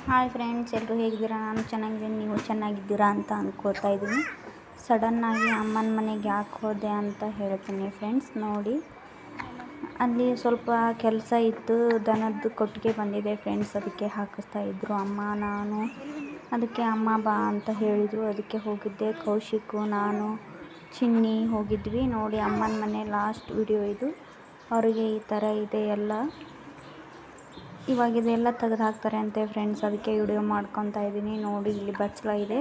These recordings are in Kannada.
ಹಾಯ್ ಫ್ರೆಂಡ್ಸ್ ಎಲ್ಲರೂ ಹೇಗಿದ್ದೀರಾ? ನಾನು ಚೆನ್ನಾಗಿದ್ದೀನಿ. ನೀವು ಚೆನ್ನಾಗಿದ್ದೀರಾ ಅಂತ ಅಂದ್ಕೋತಾ ಇದ್ದೀನಿ. ಸಡನ್ನಾಗಿ ಅಮ್ಮನ ಮನೆಗೆ ಯಾಕೆ ಹೋದೆ ಅಂತ ಹೇಳ್ತೀನಿ ಫ್ರೆಂಡ್ಸ್, ನೋಡಿ. ಅಲ್ಲಿ ಸ್ವಲ್ಪ ಕೆಲಸ ಇತ್ತು, ದನದ್ದು ಕೊಟ್ಟಿಗೆ ಬಂದಿದೆ ಫ್ರೆಂಡ್ಸ್, ಅದಕ್ಕೆ ಹಾಕಿಸ್ತಾ ಇದ್ದರು ಅಮ್ಮ, ನಾನು, ಅದಕ್ಕೆ ಅಮ್ಮ ಬಾ ಅಂತ ಹೇಳಿದರು. ಅದಕ್ಕೆ ಹೋಗಿದ್ದೆ. ಕೌಶಿಕು, ನಾನು, ಚಿನ್ನಿ ಹೋಗಿದ್ವಿ. ನೋಡಿ, ಅಮ್ಮನ ಮನೆ ಲಾಸ್ಟ್ ವಿಡಿಯೋ ಇದು. ಅವರಿಗೆ ಈ ಥರ ಇದೆ ಎಲ್ಲ. ಇವಾಗ ಇದೆಲ್ಲ ತೆಗೆದು ಹಾಕ್ತಾರೆ ಅಂತೆ ಫ್ರೆಂಡ್ಸ್ ಅದಕ್ಕೆ ವಿಡಿಯೋ ಮಾಡ್ಕೊತಾ ಇದ್ದೀನಿ. ನೋಡಿ, ಇಲ್ಲಿ ಬಚ್ಚಲ ಇದೆ.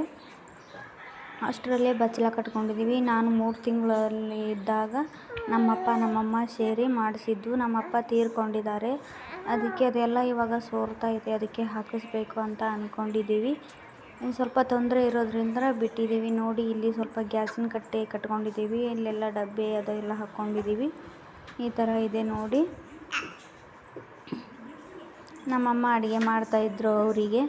ಅಷ್ಟರಲ್ಲೇ ಬಚ್ಚಲ ಕಟ್ಕೊಂಡಿದ್ದೀವಿ ನಾನು ಮೂರು ತಿಂಗಳಲ್ಲಿ ಇದ್ದಾಗ ನಮ್ಮಪ್ಪ, ನಮ್ಮಮ್ಮ ಸೇರಿ ಮಾಡಿಸಿದ್ದು. ನಮ್ಮಪ್ಪ ತೀರ್ಕೊಂಡಿದ್ದಾರೆ. ಅದಕ್ಕೆ ಅದೆಲ್ಲ ಇವಾಗ ಸೋರ್ತಾ ಇದೆ. ಅದಕ್ಕೆ ಹಾಕಿಸ್ಬೇಕು ಅಂತ ಅಂದ್ಕೊಂಡಿದ್ದೀವಿ ಸ್ವಲ್ಪ ತೊಂದರೆ ಇರೋದ್ರಿಂದ ಬಿಟ್ಟಿದ್ದೀವಿ ನೋಡಿ, ಇಲ್ಲಿ ಸ್ವಲ್ಪ ಗ್ಯಾಸಿನ ಕಟ್ಟೆ ಕಟ್ಕೊಂಡಿದ್ದೀವಿ ಇಲ್ಲೆಲ್ಲ ಡಬ್ಬೆ ಅದೆಲ್ಲ ಹಾಕ್ಕೊಂಡಿದ್ದೀವಿ ಈ ಥರ ಇದೆ ನೋಡಿ. ನಮ್ಮಮ್ಮ ಅಡುಗೆ ಮಾಡ್ತಾಯಿದ್ರು ಅವರಿಗೆ.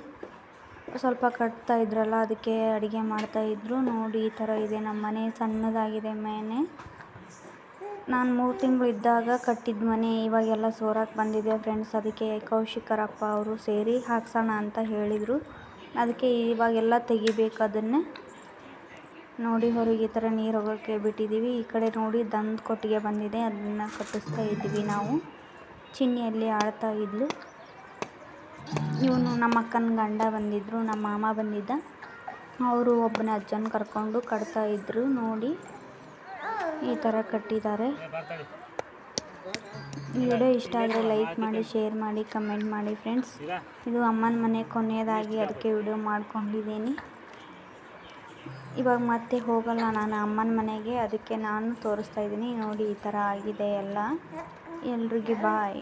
ಸ್ವಲ್ಪ ಕಟ್ತಾ ಇದ್ರಲ್ಲ, ಅದಕ್ಕೆ ಅಡುಗೆ ಮಾಡ್ತಾಯಿದ್ರು ನೋಡಿ, ಈ ಥರ ಇದೆ ನಮ್ಮ ಮನೆ, ಸಣ್ಣದಾಗಿದೆ ಮನೆ. ನಾನು ಮೂರು ತಿಂಗಳು ಇದ್ದಾಗ ಕಟ್ಟಿದ ಮನೆ, ಇವಾಗೆಲ್ಲ ಸೋರಕ್ಕೆ ಬಂದಿದೆ ಫ್ರೆಂಡ್ಸ್ ಅದಕ್ಕೆ ಕೌಶಿಕರಪ್ಪ ಅವರು ಸೇರಿ ಹಾಕ್ಸೋಣ ಅಂತ ಹೇಳಿದರು. ಅದಕ್ಕೆ ಇವಾಗೆಲ್ಲ ತೆಗಿಬೇಕು ಅದನ್ನೇ. ನೋಡಿ, ಹೊರಗೆ ಈ ಥರ ನೀರು ಹೋಗೋಕ್ಕೆ ಬಿಟ್ಟಿದ್ದೀವಿ. ಈ ಕಡೆ ನೋಡಿ ದಂದ ಕೊಟ್ಟಿಗೆ ಬಂದಿದೆ. ಅದನ್ನು ಕಟ್ಟಿಸ್ತಾ ಇದ್ದೀವಿ ನಾವು. ಚಿನ್ನಿಯಲ್ಲಿ ಆಳ್ತಾ ಇದ್ಲು. ಇವನು ನಮ್ಮ ಅಕ್ಕನ ಗಂಡ ಬಂದಿದ್ದರು ನಮ್ಮ ಮಾಮ ಬಂದಿದ್ದ. ಅವರು ಒಬ್ಬನ ಅಜ್ಜನ ಕರ್ಕೊಂಡು ಕಟ್ತಾ ಇದ್ದರು ನೋಡಿ. ಈ ಥರ ಕಟ್ಟಿದ್ದಾರೆ. ವಿಡಿಯೋ ಇಷ್ಟ ಆದರೆ ಲೈಕ್ ಮಾಡಿ, ಶೇರ್ ಮಾಡಿ, ಕಮೆಂಟ್ ಮಾಡಿ ಫ್ರೆಂಡ್ಸ್. ಇದು ಅಮ್ಮನ ಮನೆ ಕೊನೆಯದಾಗಿ ಅದಕ್ಕೆ ವಿಡಿಯೋ ಮಾಡ್ಕೊಂಡಿದ್ದೀನಿ. ಇವಾಗ ಮತ್ತೆ ಹೋಗಲ್ಲ ನಾನು ಅಮ್ಮನ ಮನೆಗೆ, ಅದಕ್ಕೆ ನಾನು ತೋರಿಸ್ತಾ ಇದ್ದೀನಿ. ನೋಡಿ, ಈ ಥರ ಆಗಿದೆ ಎಲ್ಲ. ಎಲ್ರಿಗೂ ಬಾಯ್.